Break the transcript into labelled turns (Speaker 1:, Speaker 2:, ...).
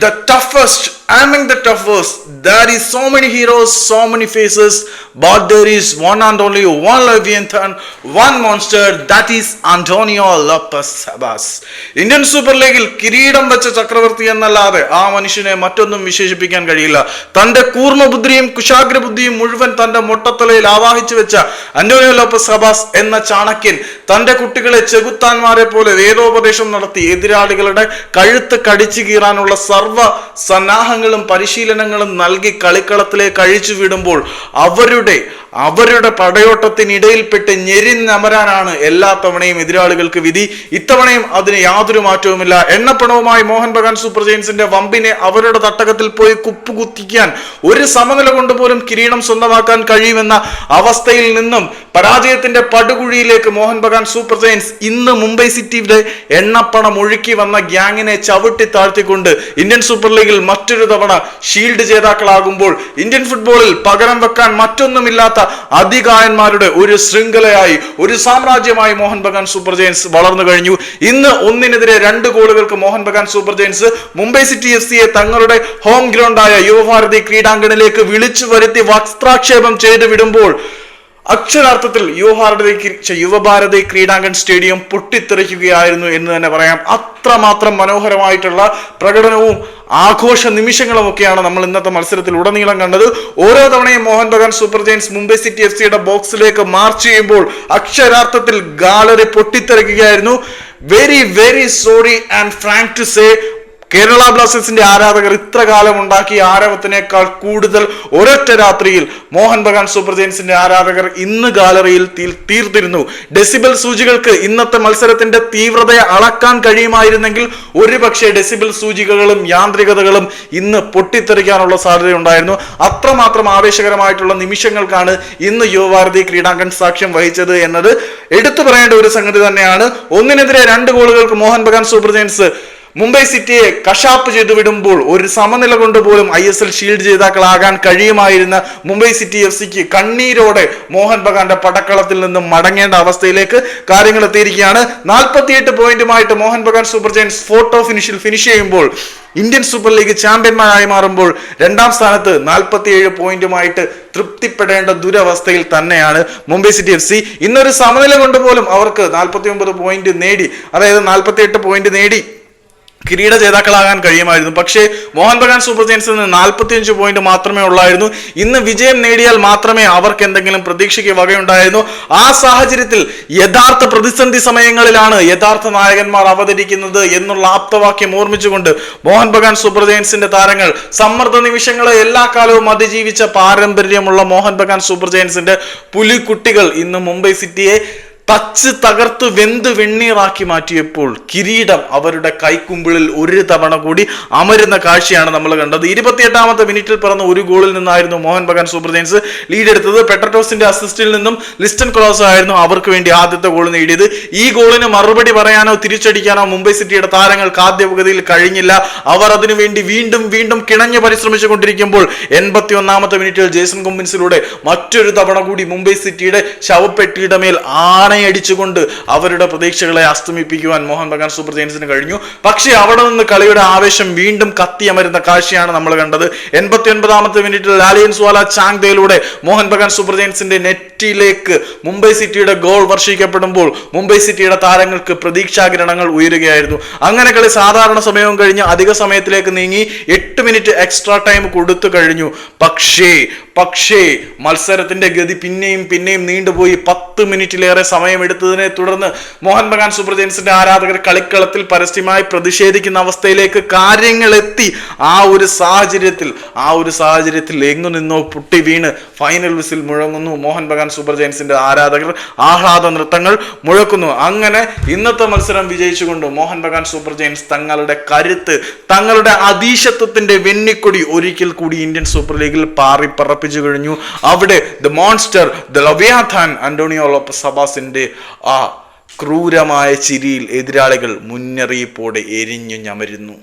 Speaker 1: the toughest among the toughest. There is so many heroes so many faces. But there is one and only one leviathan one monster that is antonio lopez sabas Indian super ലീഗിൽ കിരീടം വെച്ച ചക്രവർത്തി എന്നല്ലാതെ ആ മനുഷ്യനെ മറ്റൊന്നും വിശേഷിപ്പിക്കാൻ കഴിയില്ല. തന്റെ കൂർമ്മബുദ്ധിയും കുശാഗ്ര ബുദ്ധിയും മുഴുവൻ തന്റെ മൊട്ടത്തലയിൽ ആവാഹിച്ചു വെച്ച അന്റോണിയോ ലോപ്പസ് സബാസ് എന്ന ചാണക്യൻ തന്റെ കുട്ടികളെ ചെകുത്താന്മാരെ പോലെ വേദോപദേശം നടത്തി എതിരാളികളുടെ കഴുത്ത് കടിച്ചു കീറാനുള്ള സർവ സന്നാഹങ്ങളും പരിശീലനങ്ങളും നൽകി കളിക്കളത്തിലെ കഴിച്ചു വിടുമ്പോൾ അവരുടെ അവരുടെ പടയോട്ടത്തിനിടയിൽപ്പെട്ട് ഞെരിഞ്ഞമരാനാണ് എല്ലാ തവണയും എതിരാളികൾക്ക് വിധി. ഇത്തവണയും അതിന് യാതൊരു മാറ്റവുമില്ല. എണ്ണപ്പണവുമായി മോഹൻ ബഗാൻ സൂപ്പർ ജയൻസിന്റെ വമ്പിനെ അവരുടെ തട്ടകത്തിൽ പോയി കുപ്പുകുത്തിക്കാൻ ഒരു സമനില കൊണ്ടുപോലും കിരീടം സ്വന്തമാക്കാൻ കഴിയുമെന്ന അവസ്ഥയിൽ നിന്നും പരാജയത്തിന്റെ പടുകുഴിയിലേക്ക് മോഹൻ ബഗാൻ സൂപ്പർ ജെയിൻസ് ഇന്ന് മുംബൈ സിറ്റിയുടെ എണ്ണപ്പണം ഒഴുക്കി വന്ന ഗ്യാങ്ങിനെ ചവിട്ടി താഴ്ത്തിക്കൊണ്ട് ഇന്ത്യൻ സൂപ്പർ ലീഗിൽ മറ്റൊരു തവണ ഷീൽഡ് ജേതാക്കളാകുമ്പോൾ ഇന്ത്യൻ ഫുട്ബോളിൽ പകരം വെക്കാൻ മറ്റൊന്നുമില്ലാത്ത അതികായന്മാരുടെ ഒരു ശൃംഖലയായി ഒരു സാമ്രാജ്യമായി മോഹൻ ബഗാൻ സൂപ്പർ ജയൻസ് വളർന്നു കഴിഞ്ഞു. ഇന്ന് ഒന്നിനെതിരെ രണ്ട് ഗോളുകൾക്ക് Mohun Bagan Super Giants Mumbai City F സിയെ തങ്ങളുടെ ഹോം ഗ്രൗണ്ടായ യുവഭാരതി ക്രീഡാങ്കണിലേക്ക് വിളിച്ചു വരുത്തി വസ്ത്രാക്ഷേപം ചെയ്തു വിടുമ്പോൾ അക്ഷരാർത്ഥത്തിൽ യുവഭാരതി യുവഭാരതി ക്രീഡാങ്കൺ സ്റ്റേഡിയം പൊട്ടിത്തെറിക്കുകയായിരുന്നു എന്ന് തന്നെ പറയാം. അത്രമാത്രം മനോഹരമായിട്ടുള്ള പ്രകടനവും ആഘോഷ നിമിഷങ്ങളും ഒക്കെയാണ് നമ്മൾ ഇന്നത്തെ മത്സരത്തിൽ ഉടനീളം കണ്ടത്. ഓരോ തവണയും Mohun Bagan Super Giants Mumbai City F സിയുടെ ബോക്സിലേക്ക് മാർച്ച് ചെയ്യുമ്പോൾ അക്ഷരാർത്ഥത്തിൽ gallery പൊട്ടിത്തെറിക്കുകയായിരുന്നു. Very very sorry and frank to say Kerala ബ്ലാസ്റ്റേഴ്സിന്റെ ആരാധകർ ഇത്ര കാലം ഉണ്ടാക്കിയ ആരവത്തിനേക്കാൾ കൂടുതൽ ഒരൊറ്റ രാത്രിയിൽ മോഹൻ ബഗാൻ സൂപ്പർ ജയൻസിന്റെ ആരാധകർ ഇന്ന് ഗാലറിയിൽ തീർത്തിരുന്നു. ഡെസിബൽ സൂചികൾക്ക് ഇന്നത്തെ മത്സരത്തിന്റെ തീവ്രതയെ അളക്കാൻ കഴിയുമായിരുന്നെങ്കിൽ ഒരുപക്ഷെ ഡെസിബൽ സൂചികകളും യാന്ത്രികതകളും ഇന്ന് പൊട്ടിത്തെറിക്കാനുള്ള സാധ്യതയുണ്ടായിരുന്നു. അത്രമാത്രം ആവേശകരമായിട്ടുള്ള നിമിഷങ്ങൾക്കാണ് ഇന്ന് യുവഭാരതി ക്രീഡാങ്കൻ സാക്ഷ്യം വഹിച്ചത് എന്നത്. എടുത്തു പറയേണ്ട ഒരു സംഗതി തന്നെയാണ്. ഒന്നിനെതിരെ രണ്ട് ഗോളുകൾക്ക് മോഹൻ ബഗാൻ സൂപ്പർ ജയൻസ് മുംബൈ സിറ്റിയെ കഷാപ്പ് ചെയ്തു വിടുമ്പോൾ ഒരു സമനില കൊണ്ട് പോലും ഐ എസ് എൽ ഷീൽഡ് ജേതാക്കളാകാൻ കഴിയുമായിരുന്ന മുംബൈ സിറ്റി എഫ് സിക്ക് കണ്ണീരോടെ മോഹൻ ബഗാന്റെ പടക്കളത്തിൽ നിന്നും മടങ്ങേണ്ട അവസ്ഥയിലേക്ക് കാര്യങ്ങൾ എത്തിയിരിക്കുകയാണ്. നാൽപ്പത്തിയെട്ട് പോയിന്റുമായിട്ട് മോഹൻ ബഗാൻ സൂപ്പർ ജയൻസ് ഫോർട്ടോ ഫിനിഷിൽ ഫിനിഷ് ചെയ്യുമ്പോൾ ഇന്ത്യൻ സൂപ്പർ ലീഗ് ചാമ്പ്യന്മാരായി മാറുമ്പോൾ രണ്ടാം സ്ഥാനത്ത് നാൽപ്പത്തിയേഴ് പോയിന്റുമായിട്ട് തൃപ്തിപ്പെടേണ്ട ദുരവസ്ഥയിൽ തന്നെയാണ് മുംബൈ സിറ്റി എഫ് സി. ഇന്നൊരു സമനില കൊണ്ട് പോലും അവർക്ക് നാൽപ്പത്തി ഒമ്പത് പോയിന്റ് നേടി അതായത് നാൽപ്പത്തിയെട്ട് പോയിന്റ് നേടി കിരീട ജേതാക്കളാകാൻ കഴിയുമായിരുന്നു. പക്ഷേ മോഹൻ ബഗാൻ സൂപ്പർ ജയൻസിന് നാൽപ്പത്തിയഞ്ച് പോയിന്റ് മാത്രമേ ഉള്ളായിരുന്നു. ഇന്ന് വിജയം നേടിയാൽ മാത്രമേ അവർക്ക് എന്തെങ്കിലും പ്രതീക്ഷയ്ക്ക് വകയുണ്ടായിരുന്നു. ആ സാഹചര്യത്തിൽ യഥാർത്ഥ പ്രതിസന്ധി സമയങ്ങളിലാണ് യഥാർത്ഥ നായകന്മാർ അവതരിക്കുന്നത് എന്നുള്ള ആപ്തവാക്യം ഓർമ്മിച്ചുകൊണ്ട് മോഹൻ ബഗാൻ സൂപ്പർ ജയൻസിന്റെ താരങ്ങൾ സമ്മർദ്ദ നിമിഷങ്ങളെ എല്ലാ കാലവും അതിജീവിച്ച പാരമ്പര്യമുള്ള മോഹൻ ബഗാൻ സൂപ്പർ ജയൻസിന്റെ പുലിക്കുട്ടികൾ ഇന്ന് മുംബൈ സിറ്റിയെ തച്ച് തകർത്ത് വെന്ത് വെണ്ണീറാക്കി മാറ്റിയപ്പോൾ കിരീടം അവരുടെ കൈക്കുമ്പിളിൽ ഒരു തവണ കൂടി അമരുന്ന കാഴ്ചയാണ് നമ്മൾ കണ്ടത്. ഇരുപത്തിയെട്ടാമത്തെ മിനിറ്റിൽ പിറന്ന ഒരു ഗോളിൽ നിന്നായിരുന്നു Mohun Bagan Super Giants lead എടുത്തത്. പെട്രറ്റോസിന്റെ അസിസ്റ്റിൽ നിന്നും ലിസ്റ്റൻ ക്രോസ് ആയിരുന്നു അവർക്ക് വേണ്ടി ആദ്യത്തെ ഗോൾ നേടിയത്. ഈ ഗോളിന് മറുപടി പറയാനോ തിരിച്ചടിക്കാനോ മുംബൈ സിറ്റിയുടെ താരങ്ങൾക്ക് ആദ്യപകുതിയിൽ കഴിഞ്ഞില്ല. അവർ അതിനുവേണ്ടി വീണ്ടും വീണ്ടും കിണഞ്ഞ് പരിശ്രമിച്ചു കൊണ്ടിരിക്കുമ്പോൾ എൺപത്തി ഒന്നാമത്തെ മിനിറ്റിൽ ജേസൺ കൊമ്പിൻസിലൂടെ മറ്റൊരു തവണ കൂടി മുംബൈ സിറ്റിയുടെ ശവപ്പെട്ടിയുടെ മേൽ ആണയടിച്ചുകൊണ്ട് അവരുടെ പ്രതീക്ഷകളെ അസ്തമിപ്പിക്കുവാൻ മോഹൻ ബഗാൻ സൂപ്പർ ജയൻസിന് കഴിഞ്ഞു. പക്ഷേ അവിടെ നിന്ന് കളിയുടെ ആവേശം വീണ്ടും കത്തിയമരുന്ന കാഴ്ചയാണ് നമ്മൾ കണ്ടത്. എൺപത്തി ഒൻപതാമത്തെ മിനിറ്റിൽ ലാലിയൻസ് വാല ചാങ്തയിലൂടെ മോഹൻ ബഗാൻ സൂപ്പർ ജയൻസിന്റെ നെറ്റിലേക്ക് മുംബൈ സിറ്റിയുടെ ഗോൾ വർഷിക്കപ്പെടുമ്പോൾ മുംബൈ സിറ്റിയുടെ താരങ്ങൾക്ക് പ്രതീക്ഷാകിരണങ്ങൾ ഉയരുകയായിരുന്നു. അങ്ങനെ കളി സാധാരണ സമയവും കഴിഞ്ഞ് അധിക സമയത്തിലേക്ക് നീങ്ങി എട്ട് മിനിറ്റ് എക്സ്ട്രാ ടൈം കൊടുത്തു കഴിഞ്ഞു. പക്ഷേ പക്ഷേ മത്സരത്തിന്റെ ഗതി പിന്നെയും പിന്നെയും നീണ്ടുപോയി പത്ത് മിനിറ്റിലേറെ സമയമെടുത്തതിനെ തുടർന്ന് മോഹൻ ബഗാൻ സൂപ്പർ ജയൻസിന്റെ ആരാധകർ കളിക്കളത്തിൽ പരസ്യമായി പ്രതിഷേധിക്കുന്ന അവസ്ഥയിലേക്ക് കാര്യങ്ങൾ എത്തി ആ ഒരു സാഹചര്യത്തിൽ ആ ഒരു സാഹചര്യത്തിൽ എങ്ങു നിന്നോ പൊട്ടി വീണ് ഫൈനൽ വിസിൽ മുഴങ്ങുന്നു മോഹൻ ബഗാൻ സൂപ്പർ ജയൻസിന്റെ ആരാധകർ. ആഹ്ലാദ നൃത്തങ്ങൾ മുഴക്കുന്നു. അങ്ങനെ ഇന്നത്തെ മത്സരം വിജയിച്ചുകൊണ്ട് മോഹൻ ബഗാൻ സൂപ്പർ ജയൻസ് തങ്ങളുടെ കരുത്ത് തങ്ങളുടെ അതീശത്വത്തിന്റെ വെന്നിക്കൊടി ഒരിക്കൽ കൂടി ഇന്ത്യൻ സൂപ്പർ ലീഗിൽ പാറി പറപ്പിച്ചു കഴിഞ്ഞു. അവിടെ the monster the leviathan Antonio Lopez സബാസിന്റെ ആ ക്രൂരമായ ചിരിയിൽ എതിരാളികൾ മുന്നറിയിപ്പോടെ എരിഞ്ഞു ഞമരുന്നു.